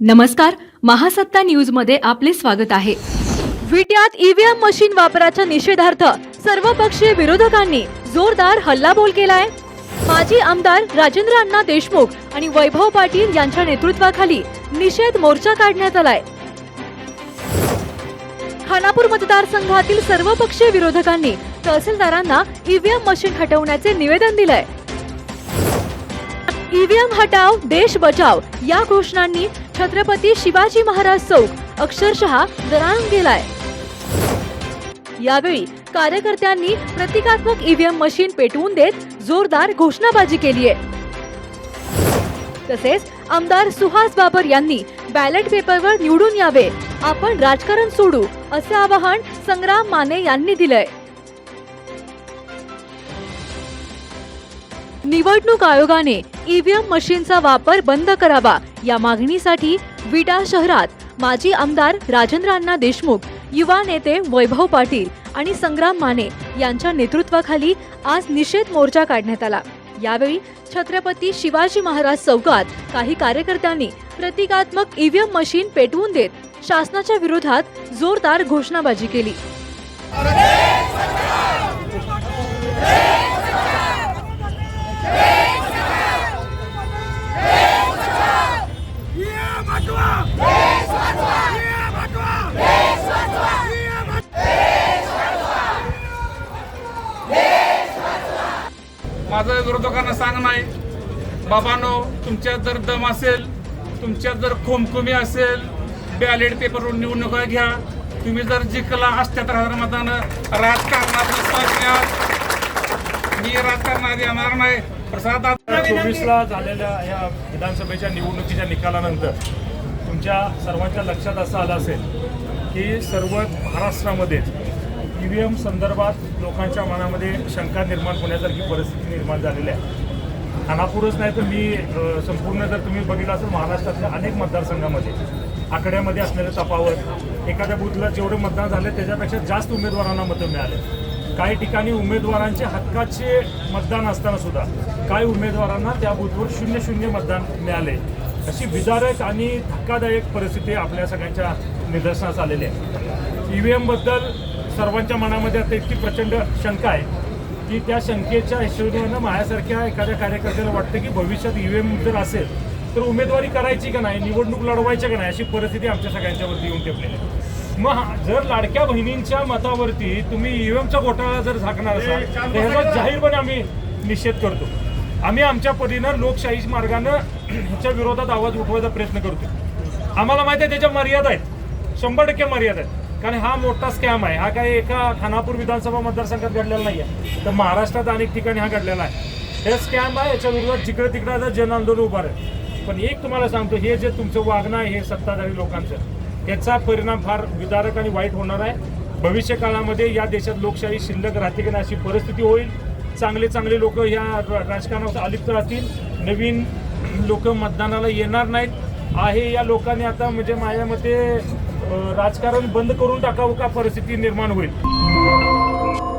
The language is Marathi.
नमस्कार महासत्ता न्यूजमध्ये आपले स्वागत आहे. विट्यात ईव्हीएम मशीन वापराच्या निषेधार्थ सर्वपक्षीय विरोधकांनी जोरदार हल्लाबोल केलाय. माजी आमदार राजेंद्र अण्णा देशमुख आणि वैभव पाटील यांच्या नेतृत्वाखाली निषेध मोर्चा काढण्यात आलाय. खानापूर मतदारसंघातील सर्वपक्षीय विरोधकांनी तहसीलदारांना ईव्हीएम मशीन हटवण्याचे निवेदन दिलंय. ईव्हीएम हटाव देश बचाव या घोषणांनी छत्रपती शिवाजी महाराज चौक अक्षरशः दराळून गेलाय. यावेळी कार्यकर्त्यांनी प्रतिकात्मक ईव्हीएम मशीन पेटवून देत जोरदार घोषणाबाजी केली आहे. तसेच आमदार सुहास बाबर यांनी बॅलेट पेपरवर निवडून यावे आपण राजकारण सोडू असे आवाहन संग्राम माने यांनी दिलंय. निवडणूक आयोगाने ईव्हीएम मशीनचा वापर बंद करावा या मागणीसाठी विटा शहरात माजी आमदार राजेंद्र अण्णा देशमुख युवा नेते वैभव पाटील आणि संग्राम माने यांच्या नेतृत्वाखाली आज निषेध मोर्चा काढण्यात आला. यावेळी छत्रपती शिवाजी महाराज चौकात काही कार्यकर्त्यांनी प्रतिकात्मक ईव्हीएम मशीन पेटवून देत शासनाच्या विरोधात जोरदार घोषणाबाजी केली ये भगवा देश वाचवा ये भगवा देश वाचवा ये माझं विरोधकांना सांगणं आहे बाबानो तुमच्यात जर दम असेल तुमच्यात जर खोमखुमी असेल बॅलेट पेपरवर निवडणुका घ्या. तुम्ही जर जिंकला अष्ट्याहत्तर हजार मतानं राजकारणात घ्या. मी राजकारणात येणार नाही. प्रसाद चोवीसला झालेल्या या विधानसभेच्या निवडणुकीच्या निकालानंतर तुमच्या सर्वांच्या लक्षात असं आलं असेल की सर्व महाराष्ट्रामध्येच ई व्ही एम संदर्भात लोकांच्या मनामध्ये शंका निर्माण होण्यासारखी परिस्थिती निर्माण झालेली आहे. खानापूरच नाही तर मी संपूर्ण जर तुम्ही बघितलं असेल महाराष्ट्रातल्या अनेक मतदारसंघामध्ये आकड्यामध्ये असलेलं तफावत एखाद्या बूथला जेवढे मतदान झाले त्याच्यापेक्षा जास्त उमेदवारांना मतं मिळाले. काही ठिकाणी उमेदवारांचे हक्काचे मतदान असताना सुद्धा काही उमेदवारांना त्या बूथवर शून्य शून्य मतदान मिळाले. अशी विदारक आणि धक्कादायक परिस्थिती आपल्या सगळ्यांच्या निदर्शनास आलेली आहे. ई व्ही एमबद्दल सर्वांच्या मनामध्ये आता इतकी प्रचंड शंका आहे की त्या शंकेच्या हिशोबानं माझ्यासारख्या एखाद्या कार्यकर्त्याला वाटतं की भविष्यात ई व्ही एम जर असेल तर उमेदवारी करायची का नाही निवडणूक लढवायची का नाही अशी परिस्थिती आमच्या सगळ्यांच्यावरती येऊन टेपलेली आहे. मग जर लाडक्या बहिणींच्या मतावरती तुम्ही ईव्हीएमचा घोटाळा जर झाकणार असाल तर ह्याचा जाहीरपणे आम्ही निषेध करतो. आम्ही आमच्या परीनं लोकशाही मार्गानं ह्याच्या विरोधात आवाज उठवायचा प्रयत्न करतो आम्हाला माहिती आहे त्याच्या मर्यादा आहेत. शंभर टक्के मर्यादा आहेत. कारण हा मोठा स्कॅम आहे. हा काही एका खानापूर विधानसभा मतदारसंघात घडलेला नाही आहे तर महाराष्ट्रात अनेक ठिकाणी हा घडलेला आहे. हे स्कॅम आहे याच्या विरोधात जिकडे तिकडे आता जन आंदोलन उभा आहे. पण एक तुम्हाला सांगतो हे जे तुमचं वागणं आहे हे सत्ताधारी लोकांचं याचा परिणाम फार विदारक आणि वाईट होणार आहे. भविष्य काळामध्ये या देशात लोकशाही शिल्लक राहते की नाही अशी परिस्थिती होईल. चांगले चांगले लोक या राजकारणावर राजकारणात अलिप्त राहतील. नवीन लोक मतदानाला येणार नाहीत. आहे या लोकांनी आता म्हणजे माझ्या मते राजकारण बंद करून टाकावं का परिस्थिती निर्माण होईल?